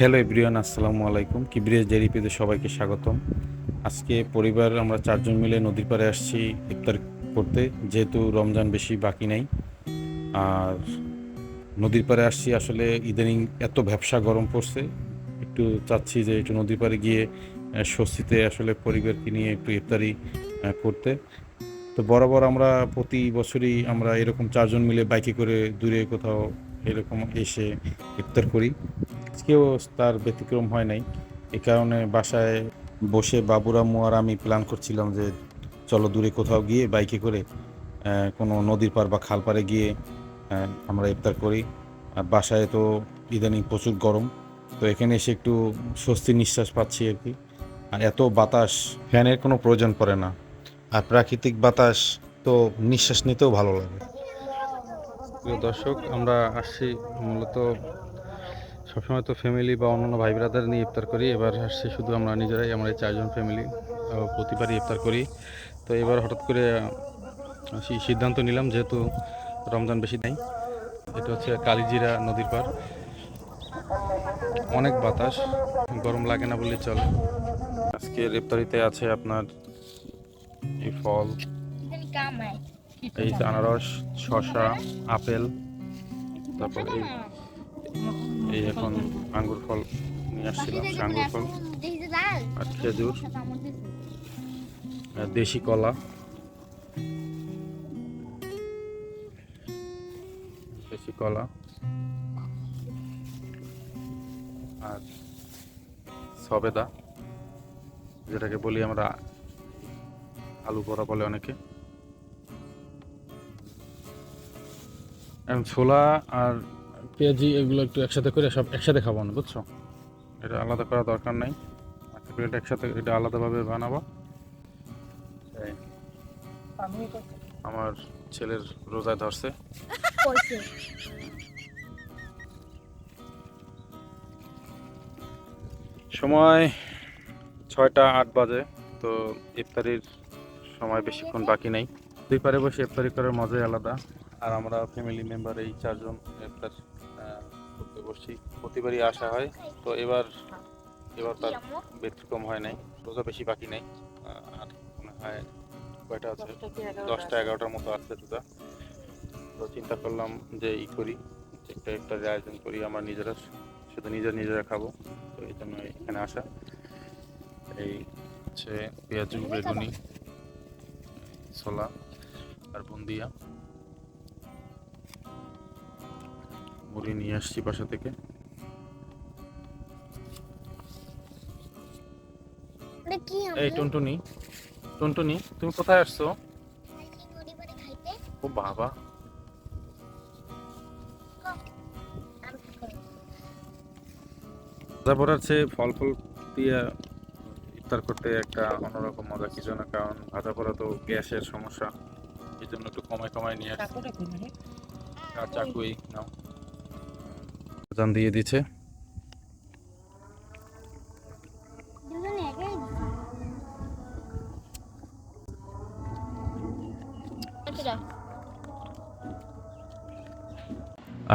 Hello everyone, আসসালামু আলাইকুম। কিবরিয়াস জেরিপিতে সবাইকে স্বাগতম। আজকে পরিবার আমরা চারজন মিলে নদীর পাড়ে আসছি ইফতার করতে, যেহেতু রমজান বেশি বাকি নেই। আর নদীর পাড়ে আসছি আসলে ইদানিং এত ব্যবসা গরম পড়ছে। একটু চাচ্ছি যে একটু নদীর পাড়ে গিয়ে স্বস্তিতে আসলে পরিবারকে নিয়ে একটু ইফতারি করতে। তো বরাবর আমরা প্রতি বছরই আমরা এরকম চারজন মিলে বাইকে করে দূরে কোথাও এরকম এসে ইফতার করি। আজকেও তার ব্যতিক্রম হয় নাই। এ কারণে বাসায় বসে বাবুরাম্মু আর আমি প্ল্যান করছিলাম যে চলো দূরে কোথাও গিয়ে বাইকে করে কোনো নদীর পার বা খাল পাড়ে গিয়ে আমরা ইফতার করি। আর বাসায় তো ইদানিং প্রচুর গরম, তো এখানে এসে একটু স্বস্তি নিঃশ্বাস পাচ্ছি আর কি। আর এত বাতাস, ফ্যানের কোনো প্রয়োজন পড়ে না। আর প্রাকৃতিক বাতাস তো নিঃশ্বাস নিতেও ভালো লাগে। প্রিয় দর্শক, আমরা আসছি মূলত সবসময় তো ফ্যামিলি বা অন্যান্য ভাই ব্রাদার নিয়ে ইফতার করি, এবার আসছি শুধু আমরা নিজেরাই, আমরা চারজন ফ্যামিলি প্রতিবারই ইফতার করি। তো এবার হঠাৎ করে সিদ্ধান্ত নিলাম যেহেতু রমজান বেশি নেই, এটা হচ্ছে কালিজিরা নদীর পার অনেক বাতাস, গরম লাগে না বললে চলে। আজকে ইফতারিতে আছে আপনার এই ফল, এই আনারস, শসা, আপেল, তারপর এই এই এখন আঙ্গুর ফল নিয়ে আসছিলাম আঙ্গুর ফল। আর খেজুর। দেশি কলা। দেশি কলা। আর সবেদা যেটাকে বলি আমরা আলু বড়া বলে অনেকে। এখন ছোলা আর পেঁয়াজি এগুলো একটু একসাথে করে সব একসাথে খাব না বুঝছ? এটা আলাদা করা দরকার নাই। প্লেট একসাথে এটা আলাদাভাবে বানাবো। আমার ছেলের রোজায় ধরছে। সময় ছয়টা আট বাজে তো ইফতারির সময় বেশিক্ষণ বাকি নেই। দুই পারে বসে ইফতারি করার মজাই আলাদা। আর আমরা ফ্যামিলি মেম্বার এই চারজন ইফতার করতে বসছি। প্রতিবারই আসা হয়। তো এবার এবার তার ব্যতিক্রম হয় নাই। রোজা বেশি বাকি নেই। আর মনে হয় কয়টা আছে? দশটা এগারোটার মতো আছে রোজা তো চিন্তা করলাম যে ই করি একটা ইফতারের আয়োজন করি আমরা নিজেরা শুধু নিজের নিজেরা খাব। তো এই জন্য এখানে আসা। এই হচ্ছে পেঁয়াজু বেগুনি ছোলা আর বুন্দিয়া। মুড়ি নিয়ে আসছি বাসা থেকে। এই টুনটুনি টুনটুনি তুমি কোথায় আসছো? ও বাবা। ভাজা পড়ার চেয়ে ফল ফল দিয়ে ইফতার করতে একটা অন্যরকম মজা কিছু না কারণ ভাজা পড়া তো গ্যাসের সমস্যা এই জন্য একটু কমায় কমায় নিয়ে আসছি। আর চাকুই নাও। জান দিয়ে দিচ্ছে।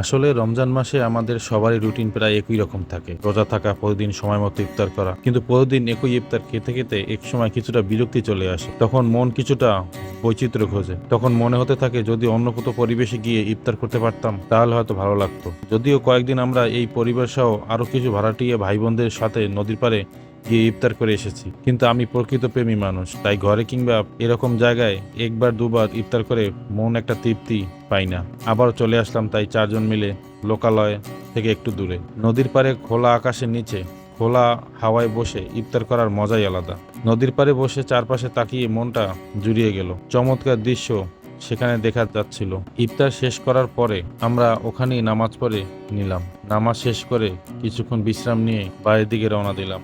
আসলে রমজান মাসে আমাদের সবারই রুটিন প্রায় একই রকম থাকে। রোজা থাকা, প্রতিদিন সময় মতো ইফতার করা। কিন্তু প্রতিদিন একই ইফতার খেতে খেতে এক সময় কিছুটা বিরক্তি চলে আসে। তখন মন কিছুটা বৈচিত্র্য খোঁজে। তখন মনে হতে থাকে, যদি অন্য কোথাও পরিবেশে গিয়ে ইফতার করতে পারতাম, তাহলে হয়তো ভালো লাগতো। যদিও কয়েকদিন আমরা এই পরিবার সহ আরও কিছু ভাড়াটিয়া ভাই বোনদের সাথে নদীর পাড়ে গিয়ে ইফতার করে এসেছি। কিন্তু আমি প্রকৃত প্রেমী মানুষ, তাই ঘরে কিংবা এরকম জায়গায় একবার, দুবার ইফতার করে মন একটা তৃপ্তি পাই না। আবার চলে আসলাম তাই চারজন মিলে লোকালয় থেকে একটু দূরে। নদীর পাড়ে খোলা আকাশের নিচে খোলা হাওয়ায় বসে ইফতার করার মজাই আলাদা। নদীর পাড়ে বসে চারপাশে তাকিয়ে মনটা জুড়িয়ে গেল। চমৎকার দৃশ্য সেখানে দেখা যাচ্ছিল। ইফতার শেষ করার পরে আমরা ওখানেই নামাজ পড়ে নিলাম। নামাজ শেষ করে কিছুক্ষণ বিশ্রাম নিয়ে বাইরের দিকে রওনা দিলাম।